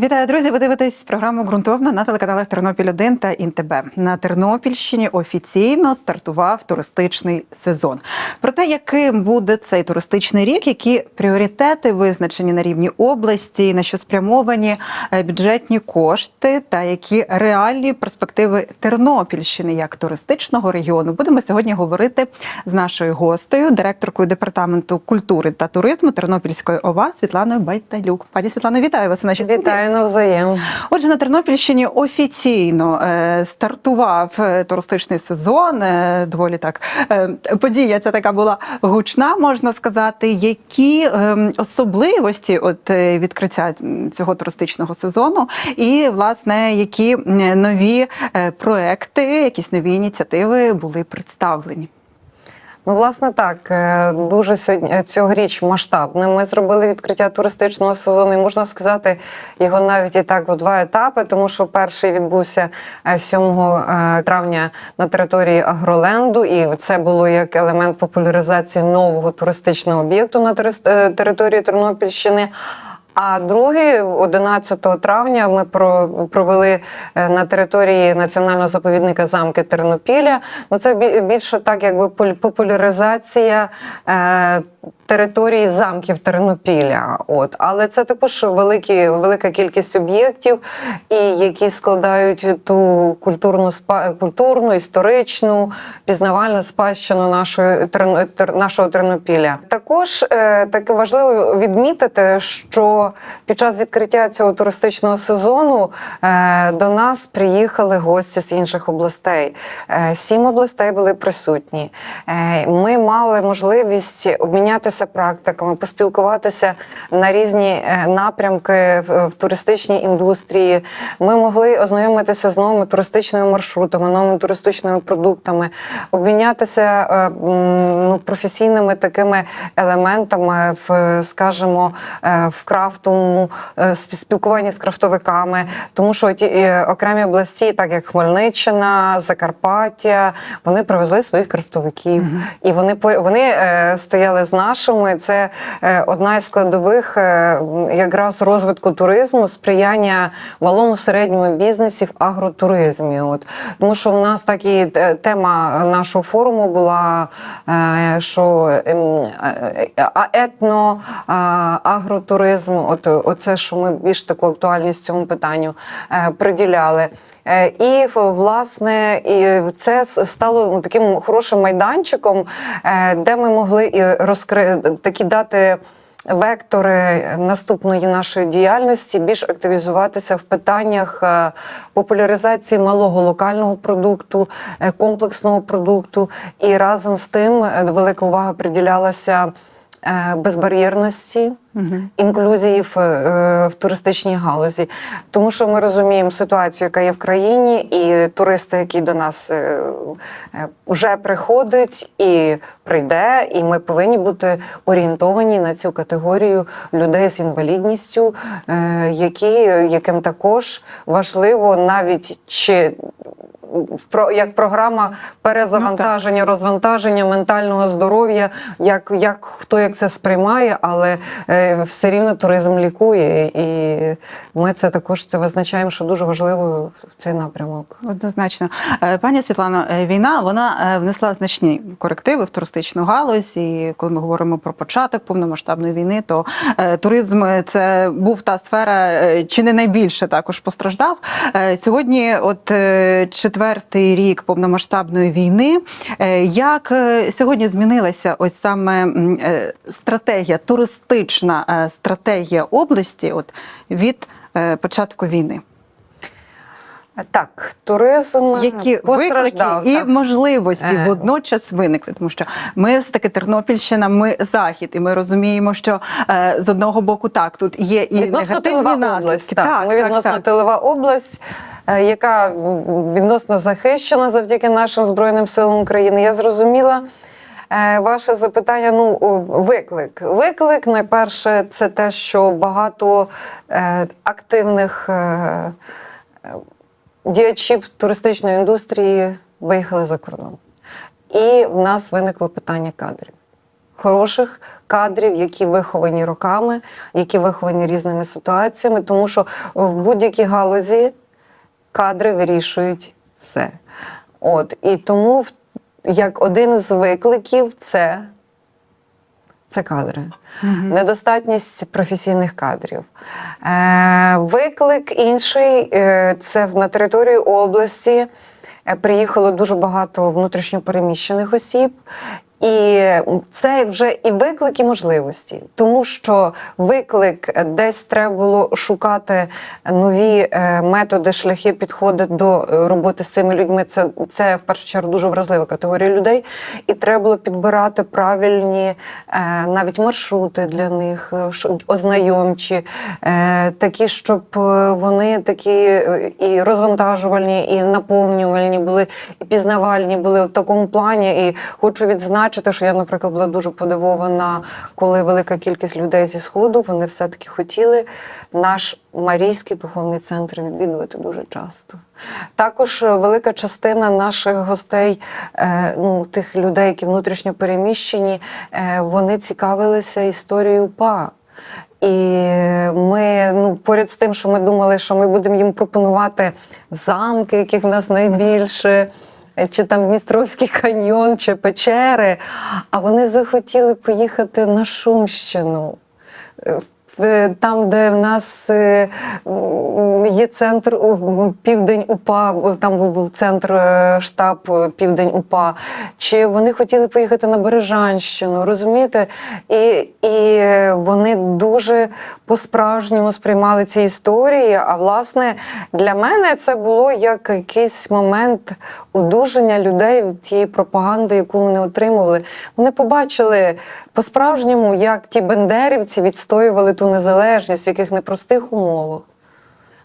Вітаю, друзі! Ви дивитесь програму ґрунтовна на телеканалах Тернопіль 1 та ІНТБ. На Тернопільщині офіційно стартував туристичний сезон. Про те, яким буде цей туристичний рік, які пріоритети визначені на рівні області, на що спрямовані е, бюджетні кошти, та які реальні перспективи Тернопільщини як туристичного регіону, будемо сьогодні говорити з нашою гостею, директоркою департаменту культури та туризму Тернопільської ОВА Світланою Байталюк. Пані Світлано, вітаю вас у нашій студії. Навзаєм. Отже, на Тернопільщині офіційно е, стартував е, туристичний сезон. Е, доволі так е, подія ця така була гучна, можна сказати. Які е, особливості от е, відкриття цього туристичного сезону, і власне які нові е, проекти, якісь нові ініціативи були представлені? Ну, власне, так е, дуже сьогодні цьогоріч масштабним. Ми зробили відкриття туристичного сезону. і Можна сказати, його навіть і так у два етапи, тому що перший відбувся е, 7 е, травня на території Агроленду, і це було як елемент популяризації нового туристичного об'єкту на е, території Тернопільщини. А другий, 11 травня, ми про- провели е, на території національного заповідника замки Тернопіля. Ну це більше так, якби популяризація е, території замків Тернопіля. От, але це також великі, велика кількість об'єктів, і які складають ту культурну культурну, історичну, пізнавальну спадщину нашої Тер- нашого Тернопіля. Також е, таке важливо відмітити, що під час відкриття цього туристичного сезону е, до нас приїхали гості з інших областей. Е, сім областей були присутні. Ми мали можливість обмінятися практиками, поспілкуватися на різні е, напрямки в, туристичній індустрії. Ми могли ознайомитися з новими туристичними маршрутами, новими туристичними продуктами, обмінятися е, ну, професійними такими елементами в, скажімо, е, в крафтовому спілкуванні з крафтовиками, тому що ті окремі області, так як Хмельниччина, Закарпаття, вони привезли своїх крафтовиків, і вони по- вони е, стояли з нашими. Це е, одна із складових е, якраз розвитку туризму, сприяння малому середньому бізнесі в агротуризмі. От тому, що в нас так і тема нашого форуму була, е, що ем, етно агротуризм, от оце, що ми більш таку актуальність цьому питанню приділяли. Е, І власне і це стало ну, таким хорошим майданчиком, е, де ми могли і розкри... такі дати. Вектори наступної нашої діяльності більш активізуватися в питаннях е, популяризації малого локального продукту, комплексного продукту, і разом з тим велика увага приділялася е, безбар'єрності інклюзії в, е, в туристичній галузі, тому що ми розуміємо ситуацію, яка є в країні, і туристи, які до нас е, е, вже приходить і прийде, і ми повинні бути орієнтовані на цю категорію людей з інвалідністю, е, які, яким також важливо навіть чи як програма перезавантаження, розвантаження ментального здоров'я, як, як хто як це сприймає, але все рівно туризм лікує, і ми це також це визначаємо, що дуже важливо цей напрямок. Однозначно, Е, пані Світлано, е, війна вона е, внесла значні корективи в туристичну галузь. І коли ми говоримо про початок повномасштабної війни, то туризм це був та сфера, чи не найбільше також постраждав. Сьогодні, от четвертий рік повномасштабної війни. Як сьогодні змінилася ось саме стратегія, туристична е, стратегія області, от від е, початку війни? Так, туризм які виклики постраждав. і можливості Е. водночас виникли, тому що ми все таки Тернопільщина, ми захід, і ми розуміємо, що е, з одного боку так тут є і Відносно негативні наслідки. область. Так, ми відносно тилова область, яка відносно захищена завдяки нашим Збройним силам України. Я зрозуміла. Е, Ваше запитання, ну виклик. Виклик, найперше, це те, що багато е, активних е, діячів туристичної індустрії виїхали за кордон. І в нас виникло питання кадрів. хороших кадрів, які виховані роками, які виховані різними ситуаціями, тому що в будь-якій галузі кадри вирішують все. От і тому в- як один з викликів це, це кадри. Недостатність професійних кадрів. Е, виклик інший е, це на території області е, приїхало дуже багато внутрішньопереміщених осіб. І це вже і виклик, і можливості, тому що виклик десь треба було шукати нові е, методи, шляхи, підходи до е, роботи з цими людьми. Це, це в першу чергу дуже вразлива категорія людей, і треба було підбирати правильні е, навіть маршрути для них, ознайомчі, такі, щоб вони такі і розвантажувальні, і наповнювальні були, і пізнавальні були в такому плані. І хочу відзначити, що я, наприклад, була дуже подивована, коли велика кількість людей зі сходу вони все-таки хотіли наш Марійський духовний центр відвідувати дуже часто. Також е, велика частина наших гостей, е, ну тих людей, які внутрішньо переміщені, е, вони цікавилися історією УПА. І ми, ну, поряд з тим, що ми думали, що ми будемо їм пропонувати замки, яких в нас найбільше, чи там Дністровський каньйон, чи печери. А вони захотіли поїхати на Шумщину. Е, Там, де в нас е, є центр Південь УПА, там був- центр е, штаб Південь УПА, чи вони хотіли поїхати на Бережанщину, розумієте? І, і вони дуже по-справжньому сприймали ці історії. А власне для мене це було як якийсь момент одужання людей від тієї пропаганди, яку вони отримували. Вони побачили по-справжньому, як ті бендерівці відстоювали ту незалежність в яких непростих умовах.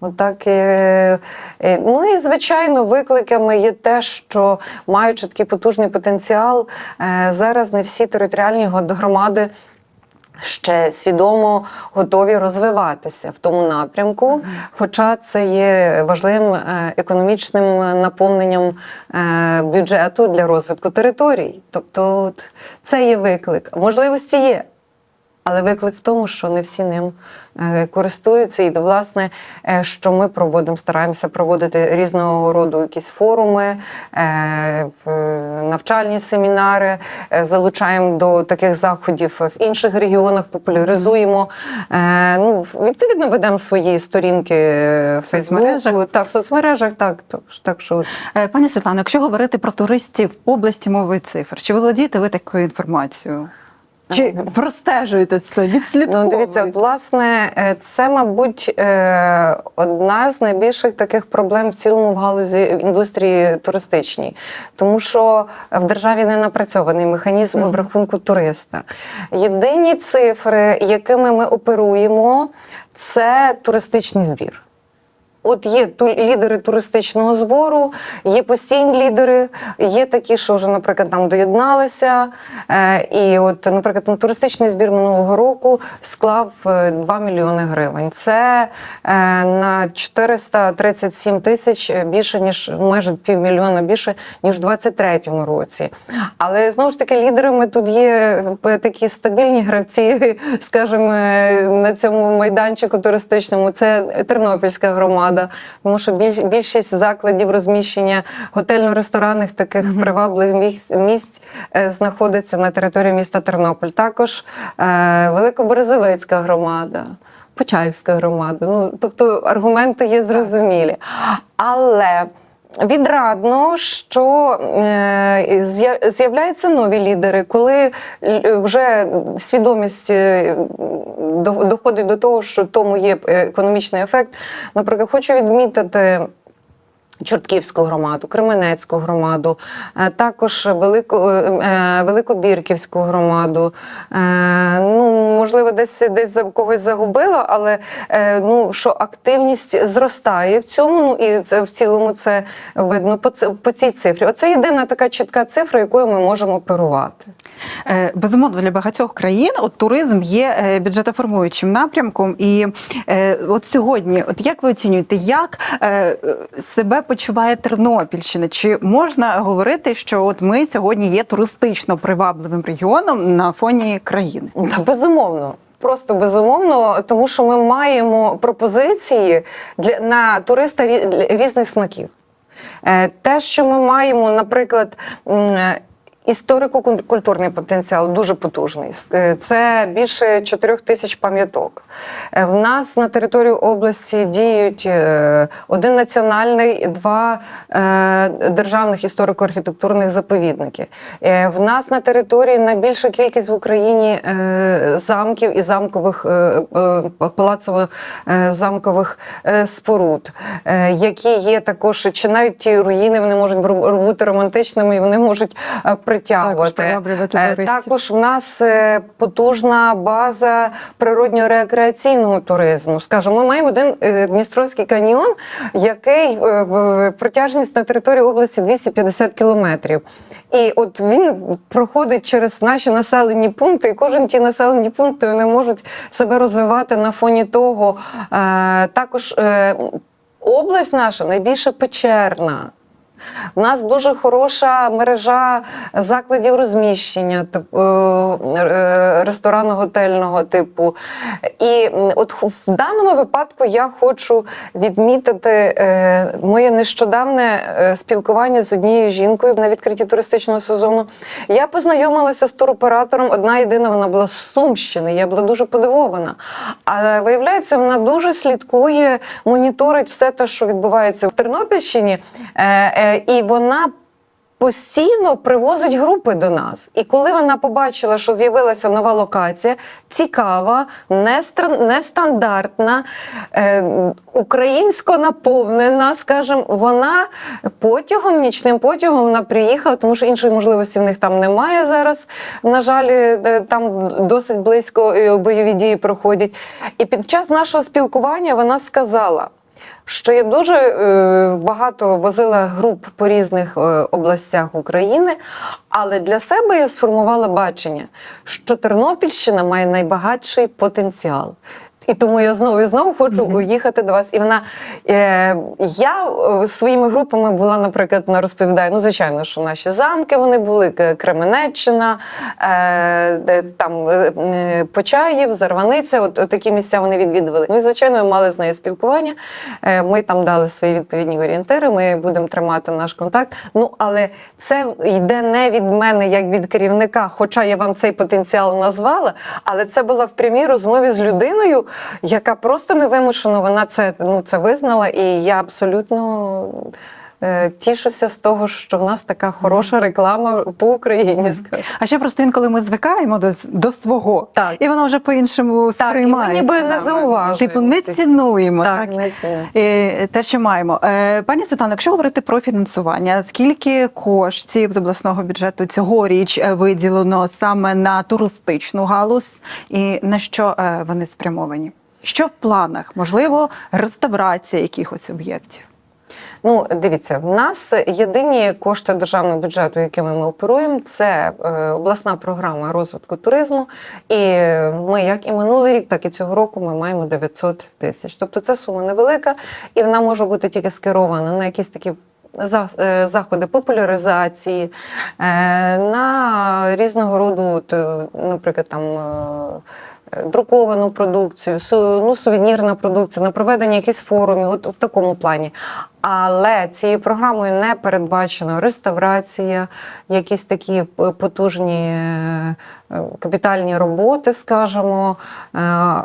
Отак, е, е, ну і звичайно, викликами є те, що маючи такий потужний потенціал, е, зараз не всі територіальні громади ще свідомо готові розвиватися в тому напрямку. Хоча це є важливим економічним наповненням бюджету для розвитку територій. Тобто, це є виклик. Можливості є. Але виклик в тому, що не всі ним е, користуються, і власне, е, що ми проводимо, стараємося проводити різного роду якісь форуми, е, навчальні семінари, залучаємо до таких заходів в інших регіонах, популяризуємо. Ну, відповідно, ведемо свої сторінки в соцмережах? Так, в соцмережах, так. Так, що Пані Світлано, якщо говорити про туристів в області мови і цифр, чи володієте ви такою інформацією? Чи простежуєте це, відслідковуєте? Ну, дивіться, от, власне, е, це, мабуть, е, одна з найбільших таких проблем в цілому в галузі в індустрії туристичній, тому що в державі не напрацьований механізм Мгм. обрахунку туриста. Єдині цифри, якими ми оперуємо, це туристичний збір. От є ту- лідери туристичного збору, є постійні лідери, є такі, що вже, наприклад, там доєдналися. Е, і от, наприклад, ну, туристичний збір минулого року склав е, 2 мільйони гривень. Це е, на 437 тисяч е, більше, ніж майже півмільйона більше, ніж в 23-му році. Але знову ж таки, лідерами тут є е, такі стабільні гравці, скажімо, е, на цьому майданчику туристичному. Це Тернопільська громада, тому що більш, більшість закладів розміщення готельно-ресторанних таких Мгм. привабливих місць, місць е, знаходиться на території міста Тернопіль. Також е, Великоберезовецька громада. Почаївська громада. Ну, тобто аргументи є зрозумілі. Але відрадно, що е, з'являються нові лідери, коли вже свідомість е, доходить до того, що тому є е, економічний ефект. Наприклад, хочу відмітити. Чортківську громаду, Кременецьку громаду, е, також Велико, е, е, Великобірківську громаду. Ну, можливо, десь десь за когось загубила, але ну, що активність зростає в цьому, ну і це в цілому це видно по, по цій цифрі. Оце єдина така чітка цифра, якою ми можемо оперувати. Безумовно, для багатьох країн от туризм є бюджетоформуючим напрямком. І от сьогодні, от як ви оцінюєте, як себе почуває Тернопільщина? Чи можна говорити, що от ми сьогодні є туристично привабливим регіоном на фоні країни? Та безумовно. Просто безумовно, тому що ми маємо пропозиції для на туриста різних смаків. Е, Те, що ми маємо, наприклад, історико-культурний потенціал дуже потужний. Е, Це більше 4 тисяч пам'яток. Е, В нас на території області діють е, один національний, два е, державних історико-архітектурних заповідники. В нас на території найбільша кількість в Україні замків і замкових палацово-замкових споруд, які є також, чи навіть ті руїни вони можуть бути романтичними і вони можуть е, притягувати. приваблювати Е. Також в нас е, потужна база природньо-рекреаційного туризму. Скажімо, ми маємо один е, Дністровський каньйон, який протяжність на території області 250 кілометрів. І от він проходить через наші населені пункти, і кожен ті населені пункти вони можуть себе розвивати на фоні того. Також область наша найбільше печерна. У нас дуже хороша мережа закладів розміщення, е, е, ресторанно-готельного типу. І от в даному випадку я хочу відмітити е, моє нещодавне спілкування з однією жінкою на відкритті туристичного сезону. Я познайомилася з туроператором. Одна єдина вона була з Сумщини. Я була дуже подивована. А виявляється, вона дуже слідкує, моніторить все те, що відбувається в Тернопільщині. Е, і вона. Постійно привозить групи до нас. І коли вона побачила, що з'явилася нова локація, цікава, нестандартна, е, українсько наповнена, скажімо, вона потягом, нічним потягом вона приїхала, тому що іншої можливості в них там немає зараз. На жаль, е, там досить близько е, бойові дії проходять. І під час нашого спілкування вона сказала що я дуже е, багато возила груп по різних е, областях України, але для себе я сформувала бачення, що Тернопільщина має найбагатший потенціал. І тому я знову і знову хочу їхати до вас. І вона е, я е, своїми групами була, наприклад, вона розповідає. Ну, звичайно, що наші замки вони були Кременеччина, е, де там е, е, Почаїв, Зарваниця. От, от такі місця вони відвідували. Ну і звичайно, ми мали з нею спілкування. Е, ми там дали свої відповідні орієнтири. Ми будемо тримати наш контакт. Ну але це йде не від мене, як від керівника, хоча я вам цей потенціал назвала. Але це була в прямій розмові з людиною, яка просто невимушено вона це, ну, це визнала. І я абсолютно. Е, Тішуся з того, що в нас така хороша реклама по Україні. А ще просто інколи ми звикаємо до, до свого, Так. і воно вже по-іншому Так, і ми ніби не зауважуємо Типу, не цінуємо. Так, Так, не. І те, що маємо. Е, Пані Світлано, якщо говорити про фінансування, скільки коштів з обласного бюджету цьогоріч е, виділено саме на туристичну галузь, і на що вони спрямовані? Що в планах? Можливо, реставрація якихось об'єктів? Ну, дивіться, в нас єдині кошти державного бюджету, якими ми оперуємо, це е, обласна програма розвитку туризму. І ми, як і минулий рік, так і цього року, ми маємо 900 тисяч. Тобто це сума невелика, і вона може бути тільки скерована на якісь такі. е, Заходи популяризації е, на різного роду, наприклад, там друковану продукцію, ну, сувенірна продукція, на проведення якихось форумів, от в такому плані. Але цією програмою не передбачено реставрація, якісь такі е, потужні е, е, капітальні роботи, скажімо.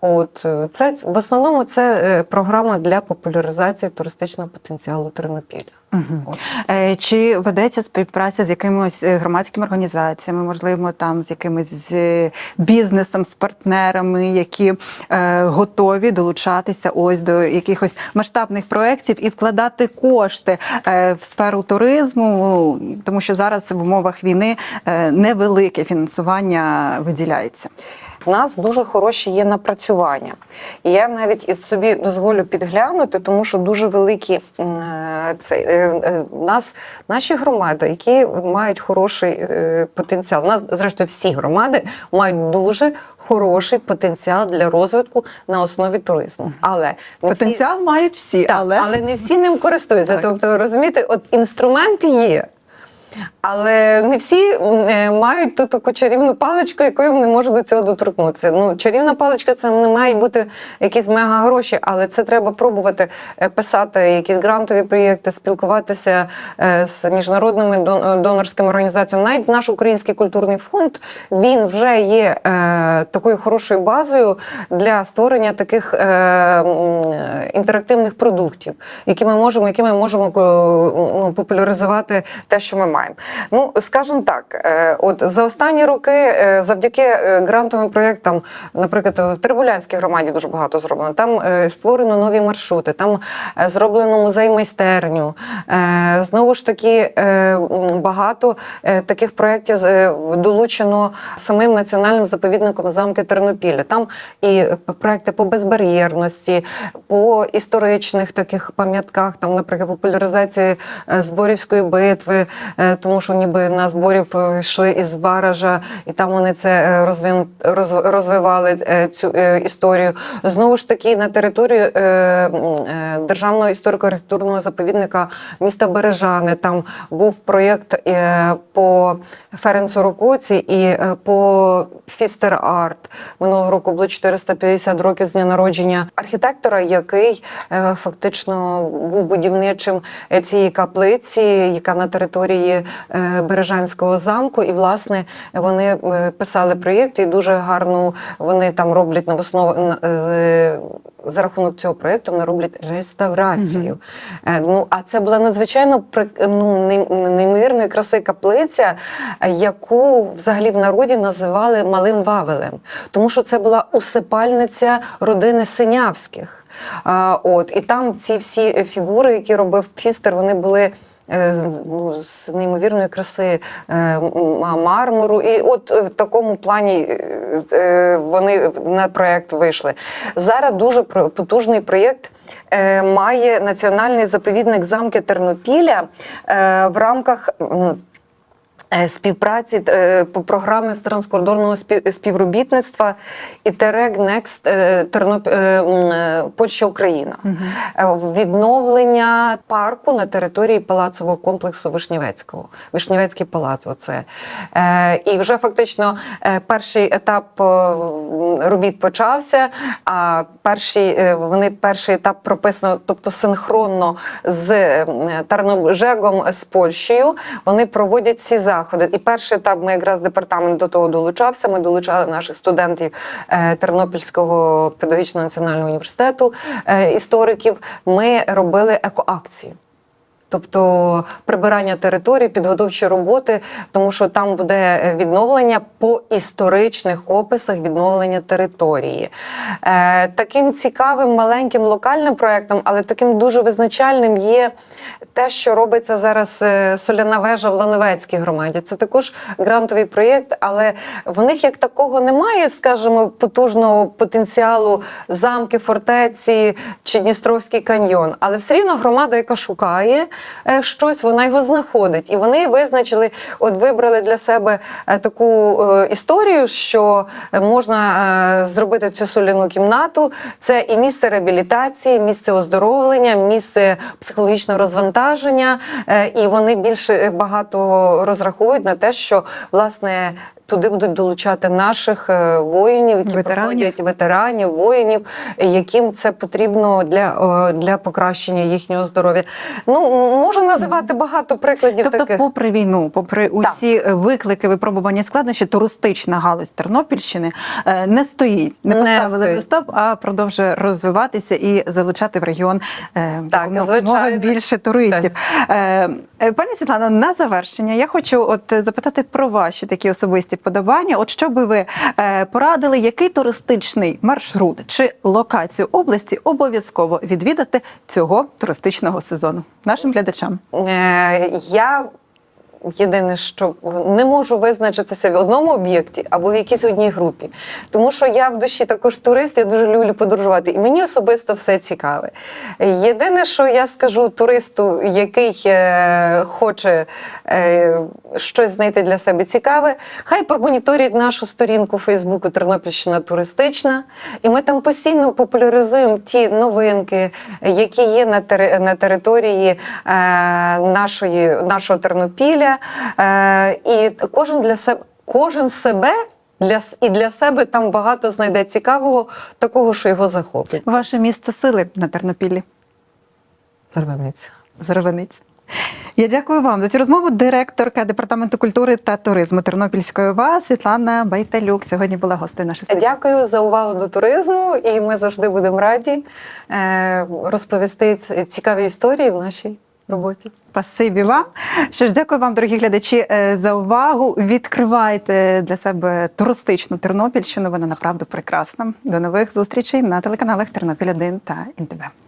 От це в основному це програма для популяризації туристичного потенціалу Тернопіля. От. Е, Чи ведеться співпраця з якимись е, громадськими організаціями, можливо, там з якимось е, бізнесом, з партнерами, які е, готові долучатися ось до якихось масштабних проєктів і вкладати кошти е, в сферу туризму, тому що зараз в умовах війни е, невелике фінансування виділяється. У нас дуже хороші є напрацювання. І я навіть і собі дозволю підглянути, тому що дуже великі е, це, е, е, нас наші громади, які мають хороший потенціал. У нас, зрештою, всі громади мають дуже хороший потенціал для розвитку на основі туризму. Але не всі- Потенціал мають всі, так, але, але не всі ним користуються. Так. Тобто, розумієте, от інструменти є. Але не всі е, мають ту таку чарівну паличку, якою вони можуть до цього доторкнутися. Ну, чарівна паличка це не мають бути якісь мега гроші, але це треба пробувати е, писати якісь грантові проєкти, спілкуватися е, з міжнародними дон- донорськими організаціями. Навіть наш український культурний фонд він вже є такою хорошою базою для створення таких інтерактивних продуктів, які ми можемо, які ми можемо ну, популяризувати те, що ми маємо. Ну, скажімо так, е, от за останні роки, е, завдяки е, грантовим проєктам, наприклад, в Трибулянській громаді дуже багато зроблено. Там створено нові маршрути, там зроблено музей майстерню. Знову ж таки, багато таких проєктів долучено самим національним заповідником замки Тернопілля. Там і проекти по безбар'єрності, по історичних таких пам'ятках, там, наприклад, популяризації Зборівської битви, тому що ніби на зборів е, йшли із Баража, і там вони це е, розвин, роз- розвивали е, цю е, історію. Знову ж таки, на території е, е, державного історико-архітектурного заповідника міста Бережани там був проєкт е, по Ференцу Рокоці і е, по Фістер Арт. Минулого року було 450 років з дня народження архітектора, який е, фактично був будівничим е, цієї каплиці, яка на території е, Бережанського замку. І, власне, вони е, писали проєкт і дуже гарну вони там роблять на- е, за рахунок цього проєкту вони роблять реставрацію. Е, Ну, а це була надзвичайно ну, неймовірної краси каплиця, яку взагалі в народі називали Малим Вавелем, тому що це була усипальниця родини Синявських. А, от, і там ці всі фігури, які робив Фістер, вони були. Е, Ну, з неймовірної краси е, мармуру, і от е, в такому плані вони на проєкт вийшли. Зараз дуже потужний проєкт має національний заповідник замки Тернопіля в рамках. Е, Співпраці е, по програми з транскордонного спів- співробітництва і Терек е, Терноп... е, Польща Україна в відновлення парку на території палацового комплексу Вишнівецького. Вишнівецький палац. Оце. І вже фактично перший етап робіт почався. А перший, вони перший етап прописано, тобто синхронно з Тарнобжегом з Польщею. Вони проводять всі заходи. І перший етап ми якраз департамент до того долучався. Ми долучали наших студентів е, Тернопільського педагогічного національного університету, е, істориків. Ми робили екоакції. Тобто прибирання території, підготовчі роботи, тому що там буде е, відновлення по історичних описах відновлення території. Е, таким цікавим маленьким локальним проєктом, але таким дуже визначальним є те, що робиться зараз е, соляна вежа в Лановецькій громаді. Це також грантовий проєкт, але в них як такого немає, скажімо, потужного потенціалу замки, фортеці чи Дністровський каньйон. Але все рівно громада, яка шукає щось, вона його знаходить. І вони визначили, от вибрали для себе е, таку е, історію, що можна е, зробити цю соляну кімнату. Це і місце реабілітації, місце оздоровлення, місце психологічного розвантаження. Е, І вони більше багато розраховують на те, що власне. Туди будуть долучати наших е, воїнів, які Ветеранів. проходять ветеранів, воїнів, яким це потрібно для, для покращення їхнього здоров'я. Ну можу називати багато прикладів Тобто, таких. попри війну, попри усі е, виклики, випробування складнощі, туристична галузь Тернопільщини е, не стоїть, не Не поставили стоїть. стоп, а продовжує розвиватися і залучати в регіон е, Так, звичайно. більше туристів. Е, е, Пані Світлано, на завершення я хочу от е, запитати про ваші такі особисті подобання. От що би ви е, порадили, який туристичний маршрут чи локацію області обов'язково відвідати цього туристичного сезону нашим глядачам? Е, Я єдине, що не можу визначитися в одному об'єкті або в якійсь одній групі. Тому що я в душі також турист, я дуже люблю подорожувати, і мені особисто все цікаве. Єдине, що я скажу туристу, який е, хоче е, щось знайти для себе цікаве, хай промоніторить нашу сторінку Фейсбуку Тернопільщина туристична, і ми там постійно популяризуємо ті новинки, які є на території е, нашої, нашого Тернопіля. Е, і кожен для себе, кожен себе. Для, і для себе там багато знайде цікавого, такого, що його захопить. Ваше місце сили на Тернопіллі. Зарваниця. Зарваниць. Я дякую вам за цю розмову. Директорка департаменту культури та туризму Тернопільської ОВА Світлана Байталюк сьогодні була гостею нашої студії. Дякую за увагу до туризму, і ми завжди будемо раді е, розповісти цікаві історії в нашій роботі. Спасибі вам. Що ж, дякую вам, дорогі глядачі, е, за увагу. Відкривайте для себе туристичну Тернопільщину. Вона направду прекрасна. До нових зустрічей на телеканалах Тернопіль 1 та ІНТВ.